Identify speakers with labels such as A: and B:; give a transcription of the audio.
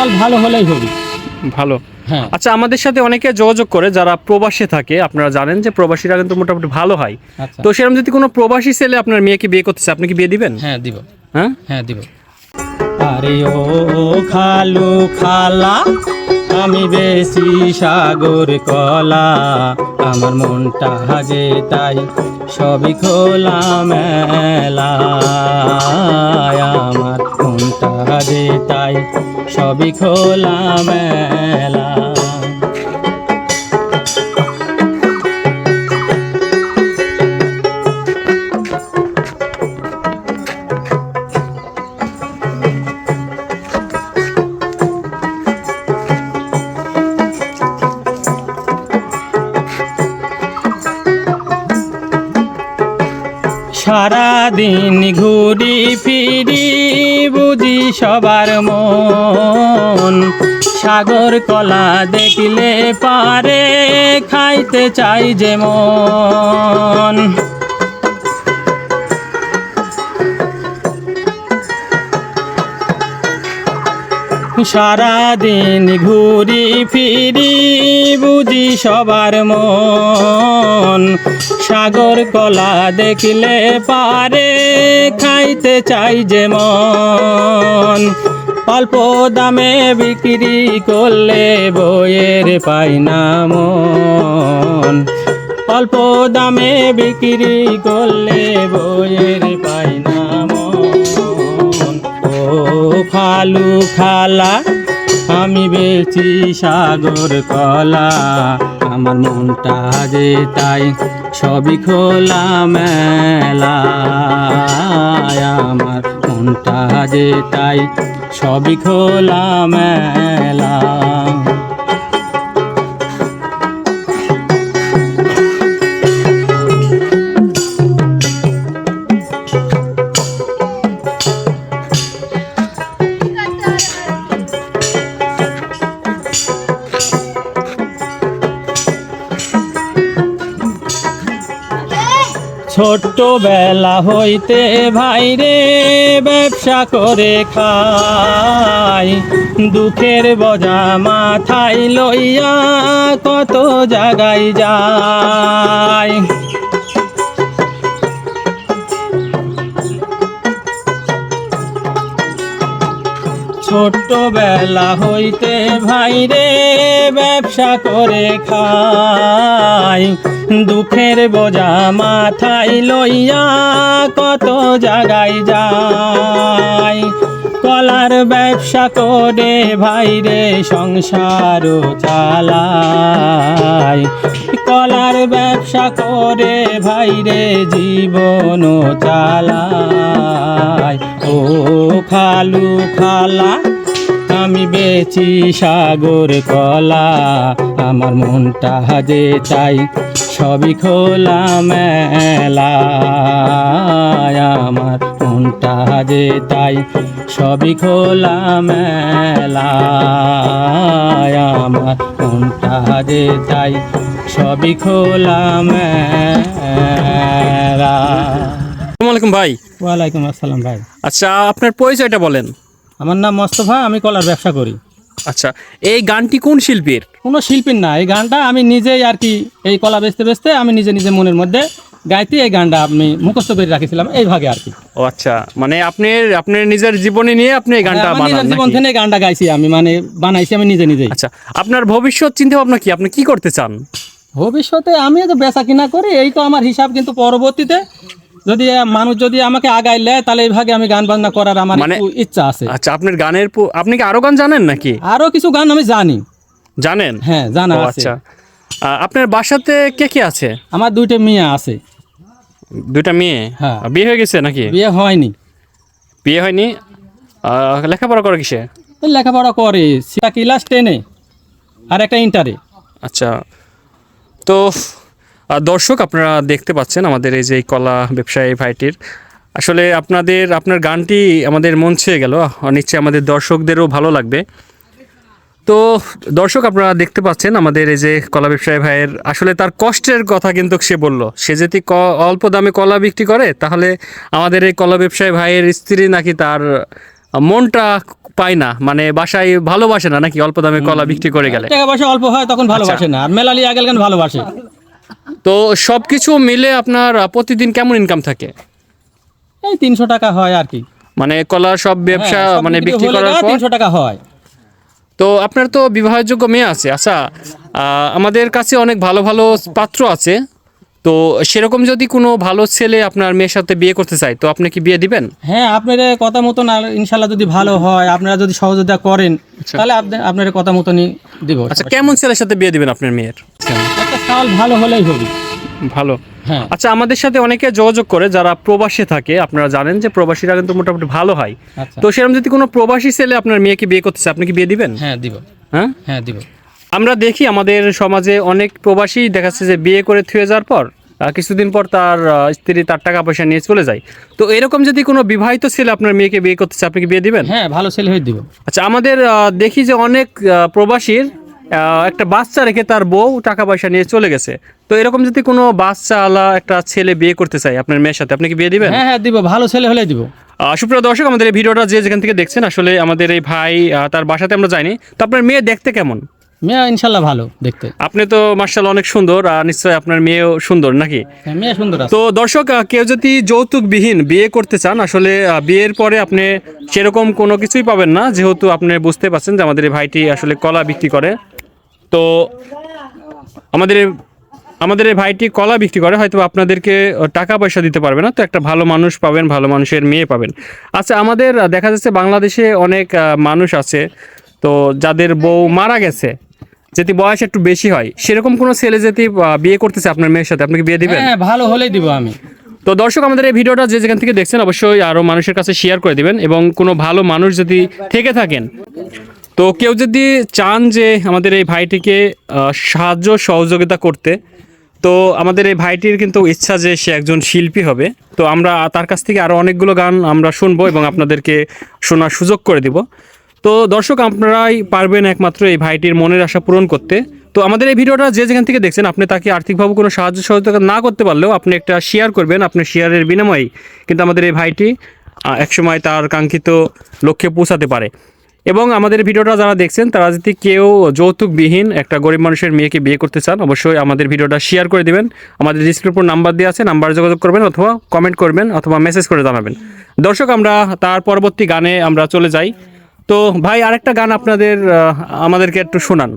A: চাল ভালো হলেই হবে।
B: ভালো।
A: হ্যাঁ।
B: আচ্ছা আমাদের সাথে অনেকে যোগাযোগ করে যারা প্রবাসে থাকে আপনারা জানেন যে প্রবাসীরা কিন্তু মোটামুটি ভালো হয়।
A: আচ্ছা।
B: তো সেরকম যদি কোনো প্রবাসী ছেলে আপনার মেয়েকে বিয়ে করতেছে আপনি কি বিয়ে দিবেন?
A: হ্যাঁ দিব।
B: হ্যাঁ?
A: হ্যাঁ দিব। আরে ও খালু খালা আমি বেশি সাগর কলা। আমার মনটা হাজে তাই সবই খোলা মেলা আমার মনটা হাজে তাই সবই খোলা মেলা সারাদিন ঘুরি ফিরি বুঝি সবার মন। সাগর কলা দেখলে পারে খাইতে চাই যেমন। সারাদিন ঘুরি ফিরি, বুঝি সবার মন। সাগর কলা দেখলে পারে, খাইতে চাই যে মন। অল্প দামে বিক্রি করলে বইয়ের পাই না মন। অল্প দামে বিক্রি করলে বইয়ের পাই না খালু খালা, আমি বেছি সাগর কলা। আমার মনটা যে তাই সবই খোলা মেলা আমার মনটা যে তাই সবই খোলা মেলা ছোট্টবেলা হইতে ভাইরে ব্যবসা করে খাই। দুঃখের বজা মাথায় লইয়া কত জায়গায় যায় ছোট্টবেলা হইতে ভাইরে ব্যবসা করে খাই। দুঃখের বোঝা মাথায় লইয়া কত জায়গায় যায় কলার ব্যবসা করে ভাইরে সংসার চালায় কলার ব্যবসা করে ভাইরে জীবন চালায় ও খালু খালা, আমি বেচি সাগর কলা। আমার মনটা হাজে চাই, সবই খোলা মেলা। আমার মনটা হাজে তাই সবই খোলা মেলা। আমার মনটা হাজে তাই সবই খোলা মেলা।
B: আলাইকুম ভাই।
A: ওয়ালাইকুম আসসালাম ভাই।
B: আচ্ছা আপনার পরিচয়টা বলেন।
A: আমার নাম মোস্তফা আমি কলার ব্যবসা করি।
B: আচ্ছা এই গানটি কোন শিল্পীর?
A: কোনো শিল্পীর না এই গানটা আমি নিজেই আর কি এই কলা বেচতে বেচতে আমি নিজে নিজে মনের মধ্যে গাইতে এই গানটা আমি মুখস্থ করে রাখিছিলাম এই ভাগে আর কি।
B: ও আচ্ছা মানে আপনি আপনার নিজের জীবনী নিয়ে আপনি এই গানটা
A: হ্যাঁ,
B: বানান
A: জীবন থেকে এই গানটা গাইছি আমি মানে বানাইছি আমি নিজে নিজেই।
B: আচ্ছা আপনার ভবিষ্যৎ চিন্তা ভাবনা কি? আপনি কি করতে চান?
A: ভবিষ্যতে আমি তো বেচা কিনা করি এই তো আমার হিসাব কিন্তু পরবর্তীতে যদি মানুষ যদি আমাকে আগাই নেয় তাহলে এই ভাগে আমি গান বাজনা করার আমার
B: মানে-
A: ইচ্ছা আছে।
B: আচ্ছা আপনার গানের আপনি কি আরও গান জানেন নাকি?
A: আরও কিছু গান আমি জানি।
B: জানেন?
A: হ্যাঁ জানা আছে।
B: আচ্ছা। আপনার বাসাতে কে কে আছে?
A: আমার দুইটা মেয়ে আছে।
B: দুইটা মেয়ে?
A: হ্যাঁ।
B: বিয়ে হয়ে গেছে নাকি?
A: বিয়ে হয়নি।
B: বিয়ে হয়নি? লেখাপড়া করে কিসে?
A: লেখাপড়া করে। সেটা ক্লাস টেনে আর একটা ইন্টারে
B: আচ্ছা। তো দর্শক আপনারা দেখতে পাচ্ছেন আমাদের এই যে কলা ব্যবসায়ী ভাইটির। আসলে আপনাদের আপনার গানটি আমাদের মন ছুঁয়ে গেল। নিশ্চয়ই আমাদের দর্শকদেরও ভালো লাগবে। তো দর্শক আপনারা দেখতে পাচ্ছেন আমাদের এই যে কলা ব্যবসায়ী ভাইয়ের আসলে তার কষ্টের কথা কিন্তু সে বলল। সে যদি ক- অল্প দামে কলা বিক্রি করে তাহলে আমাদের এই কলা ব্যবসায়ী ভাইয়ের স্ত্রী নাকি তার মনটা পায় না মানে বাসায় ভালোবাসে না নাকি অল্প দামে কলা বিক্রি করে গেলে?
A: টাকা পয়সা অল্প হয় তখন ভালোবাসে না। আর মেলালি আগে গান ভালোবাসে।
B: তো সবকিছু মিলে আপনার প্রতিদিন কেমন ইনকাম থাকে?
A: এই তিনশো টাকা হয় আর কি।
B: মানে কলা সব ব্যবসা
A: হ্যাঁ,
B: মানে বিক্রি করার পর?
A: তিনশো টাকা হয়।
B: তো আপনার তো বিবাহযোগ্য মেয়ে আছে আচ্ছা আমাদের কাছে অনেক ভালো ভালো পাত্র আছে। তো সেরকম যদি কোনো ভালো ছেলে আপনার মেয়ের সাথে বিয়ে করতে চায় তো আপনি কি বিয়ে দিবেন?
A: হ্যাঁ আপনার কথা মতন আর ইনশাল্লাহ যদি ভালো হয় আপনারা যদি সহযোগিতা করেন তাহলে আপনি- আপনার কথা মতনই দিব।
B: আচ্ছা কেমন ছেলের সাথে বিয়ে দিবেন আপনার মেয়ের?
A: চাল ভালো হলেই হবে।
B: ভালো।
A: হ্যাঁ।
B: আচ্ছা আমাদের সাথে অনেকে যোগাযোগ করে যারা প্রবাসী থাকে আপনারা জানেন যে প্রবাসীরা কিন্তু মোটামুটি ভালো হয়।
A: আচ্ছা।
B: তো সেরকম যদি কোনো প্রবাসী ছেলে আপনার মেয়েকে বিয়ে করতে চায় আপনি কি বিয়ে দিবেন?
A: হ্যাঁ দিব।
B: হ্যাঁ?
A: হ্যাঁ দিব।
B: আমরা দেখি আমাদের সমাজে অনেক প্রবাসী দেখাচ্ছে যে বিয়ে করে থুয়ে যাওয়ার পর কিছুদিন পর তার স্ত্রী তার টাকা পয়সা নিয়ে চলে যায়। তো এরকম যদি কোনো বিবাহিত ছেলে আপনার মেয়েকে বিয়ে করতেছে আপনি কি বিয়ে দিবেন?
A: হ্যাঁ ভালো ছেলে হয়ে দিব।
B: আচ্ছা আমাদের দেখি যে অনেক প্রবাসীর একটা বাচ্চা রেখে তার বউ টাকা পয়সা নিয়ে চলে গেছে। তো এরকম যদি কোনো বাচ্চা আলা একটা ছেলে বিয়ে করতে চায় আপনার মেয়ের সাথে আপনি কি বিয়ে দিবেন?
A: হ্যাঁ হ্যাঁ দিব। ভালো ছেলে হলে দিব।
B: সুপ্রিয় দর্শক আমাদের এই ভিডিওটা যে যেখান থেকে দেখছেন আসলে আমাদের এই ভাই তার বাসাতে আমরা যাইনি। তো আপনার মেয়ে দেখতে কেমন?
A: মেয়ে ইনশাল্লাহ ভালো দেখতে।
B: আপনি তো মার্শাল অনেক সুন্দর আর নিশ্চয়ই আপনার মেয়েও সুন্দর নাকি?
A: হ্যাঁ মেয়ে সুন্দর
B: তো দর্শক কেউ যদি যৌতুকবিহীন বিয়ে করতে চান আসলে বিয়ের পরে আপনি সেরকম কোনো কিছুই পাবেন না। যেহেতু আপনি বুঝতে পারছেন যে আমাদের এই ভাইটি আসলে কলা বিক্রি করে। তো আমাদের আমাদের এই ভাইটি কলা বিক্রি করে হয়তো আপনাদেরকে টাকা পয়সা দিতে পারবে না তো একটা ভালো মানুষ পাবেন ভালো মানুষের মেয়ে পাবেন। আচ্ছা আমাদের দেখা যাচ্ছে বাংলাদেশে অনেক মানুষ আছে তো যাদের বউ মারা গেছে যদি বয়স একটু বেশি হয় সেরকম কোনো ছেলে যদি বিয়ে করতেছে আপনার মেয়ের সাথে আপনাকে বিয়ে দিবেন?
A: হ্যাঁ ভালো হলেই দিব আমি।
B: তো দর্শক আমাদের এই ভিডিওটা যে যেখান থেকে দেখছেন অবশ্যই আরও মানুষের কাছে শেয়ার করে দিবেন এবং কোনো ভালো মানুষ যদি থেকে থাকেন তো কেউ যদি চান যে আমাদের এই ভাইটিকে সাহায্য সহযোগিতা করতে, তো আমাদের এই ভাইটির কিন্তু ইচ্ছা যে সে একজন শিল্পী হবে। তো আমরা তার কাছ থেকে আরও অনেকগুলো গান আমরা শুনব এবং আপনাদেরকে শোনার সুযোগ করে দিব। তো দর্শক, আপনারাই পারবেন একমাত্র এই ভাইটির মনের আশা পূরণ করতে। তো আমাদের এই ভিডিওটা যে যেখান থেকে দেখছেন, আপনি তাকে আর্থিকভাবে কোনো সাহায্য সহযোগিতা না করতে পারলেও আপনি একটা শেয়ার করবেন আপনার শেয়ারের বিনিময়ে কিন্তু আমাদের এই ভাইটি একসময় তার কাঙ্ক্ষিত লক্ষ্যে পৌঁছাতে পারে। এবং আমাদের ভিডিওটা যারা দেখছেন, তারা যদি কেউ যৌতুকবিহীন একটা গরিব মানুষের মেয়েকে বিয়ে করতে চান, অবশ্যই আমাদের ভিডিওটা শেয়ার করে দিবেন। আমাদের ডিসক্রিপশন নাম্বার দেওয়া আছে নাম্বার যোগাযোগ করবেন অথবা কমেন্ট করবেন অথবা মেসেজ করে জানাবেন। দর্শক, আমরা তার পরবর্তী গানে আমরা চলে যাই। তো ভাই, আরেকটা গান আপনাদের আমাদেরকে একটু শোনান।